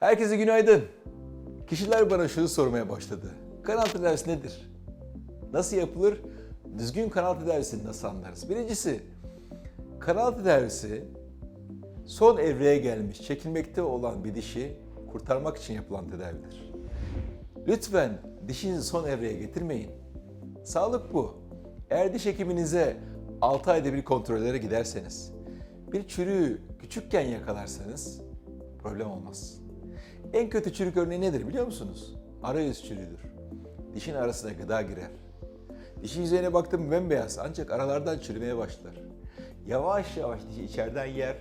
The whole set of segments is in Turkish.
Herkese günaydın. Kişiler bana şunu sormaya başladı. Kanal tedavisi nedir? Nasıl yapılır? Düzgün kanal tedavisini nasıl anlarız? Birincisi, kanal tedavisi son evreye gelmiş, çekilmekte olan bir dişi kurtarmak için yapılan tedavidir. Lütfen dişinizi son evreye getirmeyin. Sağlık bu. Eğer diş hekiminize 6 ayda bir kontrollere giderseniz, bir çürüğü küçükken yakalarsanız problem olmaz. En kötü çürük örneği nedir biliyor musunuz? Arayüz çürüğüdür. Dişin arasına gıda girer. Dişin yüzeyine baktım bembeyaz ancak aralardan çürümeye başlar. Yavaş yavaş dişi içeriden yer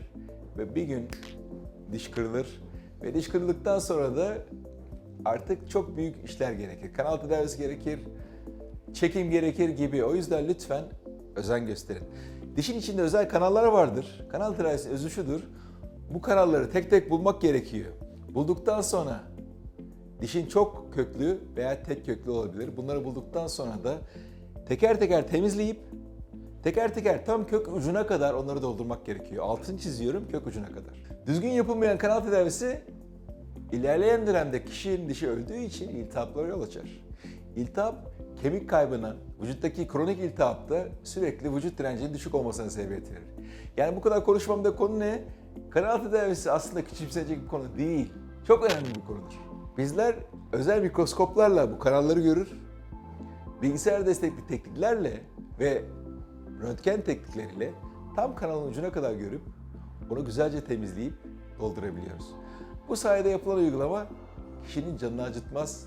ve bir gün diş kırılır ve diş kırıldıktan sonra da artık çok büyük işler gerekir. Kanal tedavisi gerekir, çekim gerekir gibi. O yüzden lütfen özen gösterin. Dişin içinde özel kanallar vardır. Kanal tedavisi özü şudur. Bu kanalları tek tek bulmak gerekiyor. Bulduktan sonra dişin çok köklü veya tek köklü olabilir. Bunları bulduktan sonra da teker teker temizleyip teker teker tam kök ucuna kadar onları doldurmak gerekiyor. Altını çiziyorum kök ucuna kadar. Düzgün yapılmayan kanal tedavisi ilerleyen dönemde kişinin dişi öldüğü için iltihaplara yol açar. İltihap kemik kaybına, vücuttaki kronik iltihapta sürekli vücut direncinin düşük olmasına sebebiyet verir. Yani bu kadar konuşmamda konu ne? Kanal tedavisi aslında küçümsenecek bir konu değil. Çok önemli bir konudur. Bizler özel mikroskoplarla bu kanalları görür, bilgisayar destekli tekniklerle ve röntgen teknikleriyle tam kanalın ucuna kadar görüp onu güzelce temizleyip doldurabiliyoruz. Bu sayede yapılan uygulama kişinin canını acıtmaz,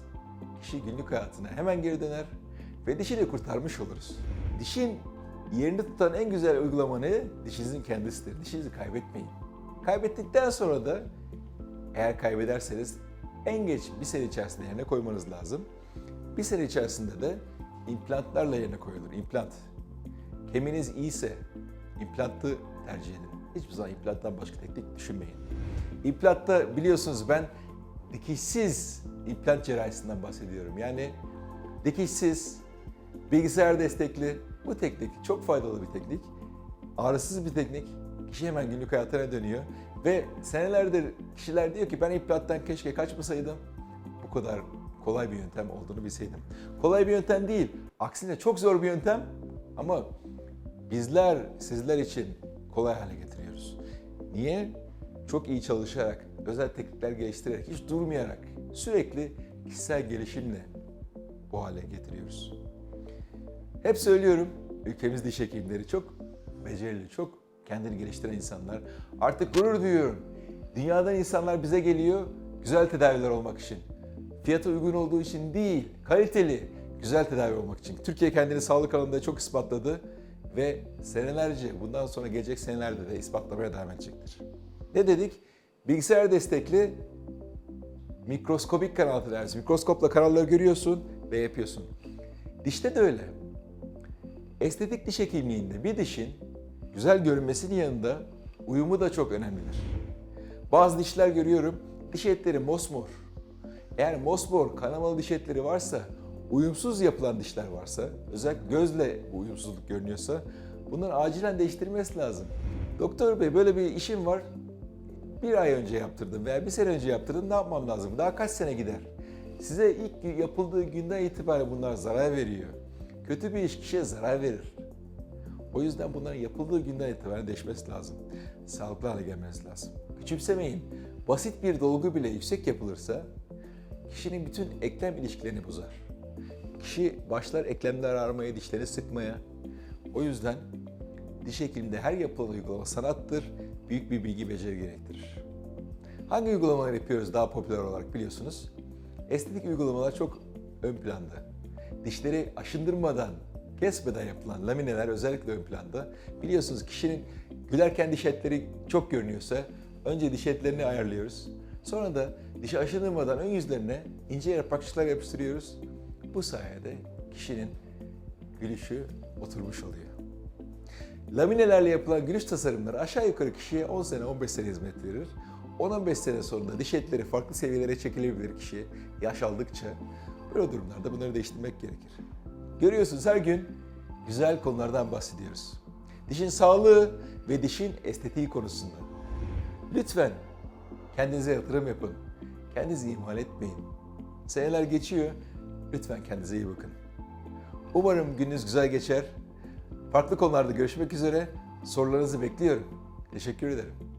kişi günlük hayatına hemen geri döner ve dişini kurtarmış oluruz. Dişin yerini tutan en güzel uygulama ne? Dişinizin kendisidir. Dişinizi kaybetmeyin. Kaybettikten sonra da eğer kaybederseniz en geç bir sene içerisinde yerine koymanız lazım. Bir sene içerisinde de implantlarla yerine koyulur. İmplant. Kemiğiniz iyiyse implantı tercih edin. Hiçbir zaman implanttan başka teknik düşünmeyin. İmplantta biliyorsunuz ben dikişsiz implant cerrahisinden bahsediyorum. Yani dikişsiz, bilgisayar destekli bu teknik çok faydalı bir teknik. Ağrısız bir teknik. Kişi hemen günlük hayatına dönüyor. Ve senelerdir kişiler diyor ki ben implanttan keşke kaçmasaydım. Bu kadar kolay bir yöntem olduğunu bilseydim. Kolay bir yöntem değil. Aksine çok zor bir yöntem ama bizler sizler için kolay hale getiriyoruz. Niye? Çok iyi çalışarak, özel teknikler geliştirerek, hiç durmayarak, sürekli kişisel gelişimle bu hale getiriyoruz. Hep söylüyorum, ülkemiz diş hekimleri çok becerili, çok kendini geliştiren insanlar. Artık gurur duyuyorum. Dünyadan insanlar bize geliyor güzel tedaviler olmak için. Fiyatı uygun olduğu için değil, kaliteli, güzel tedavi olmak için. Türkiye kendini sağlık alanında çok ispatladı ve senelerce, bundan sonra gelecek senelerde de ispatlamaya devam edecektir. Ne dedik? Bilgisayar destekli mikroskobik kanal tedavisi. Mikroskopla kanalları görüyorsun ve yapıyorsun. Dişte de öyle. Estetik diş hekimliğinde bir dişin güzel görünmesinin yanında uyumu da çok önemlidir. Bazı dişler görüyorum, diş etleri mosmor. Eğer mosmor kanamalı diş etleri varsa, uyumsuz yapılan dişler varsa, özellikle gözle uyumsuzluk görünüyorsa bunları acilen değiştirmesi lazım. Doktor bey böyle bir işim var, bir ay önce yaptırdım veya bir sene önce yaptırdım ne yapmam lazım? Daha kaç sene gider? Size ilk yapıldığı günden itibaren bunlar zarar veriyor. Kötü bir iş kişiye zarar verir. O yüzden bunların yapıldığı günden itibaren değişmesi lazım. Sağlıklı hale gelmesi lazım. Küçümsemeyin. Basit bir dolgu bile yüksek yapılırsa kişinin bütün eklem ilişkilerini bozar. Kişi başlar eklemler ağrımaya, dişlerini sıkmaya. O yüzden diş hekiminde her yapılan uygulama sanattır, büyük bir bilgi beceri gerektirir. Hangi uygulamalar yapıyoruz daha popüler olarak biliyorsunuz? Estetik uygulamalar çok ön planda. Dişleri aşındırmadan, kesmeden yapılan lamineler özellikle ön planda. Biliyorsunuz kişinin gülerken diş etleri çok görünüyorsa önce diş etlerini ayarlıyoruz. Sonra da dişi aşındırmadan ön yüzlerine ince yaprakçıklar yapıştırıyoruz. Bu sayede kişinin gülüşü oturmuş oluyor. Laminelerle yapılan gülüş tasarımları aşağı yukarı kişiye 10 sene 15 sene hizmet verir. 10-15 sene sonra diş etleri farklı seviyelere çekilebilir kişi yaş aldıkça. Böyle durumlarda bunları değiştirmek gerekir. Görüyorsunuz her gün güzel konulardan bahsediyoruz. Dişin sağlığı ve dişin estetiği konusunda. Lütfen kendinize yatırım yapın. Kendinizi ihmal etmeyin. Seneler geçiyor. Lütfen kendinize iyi bakın. Umarım gününüz güzel geçer. Farklı konularda görüşmek üzere. Sorularınızı bekliyorum. Teşekkür ederim.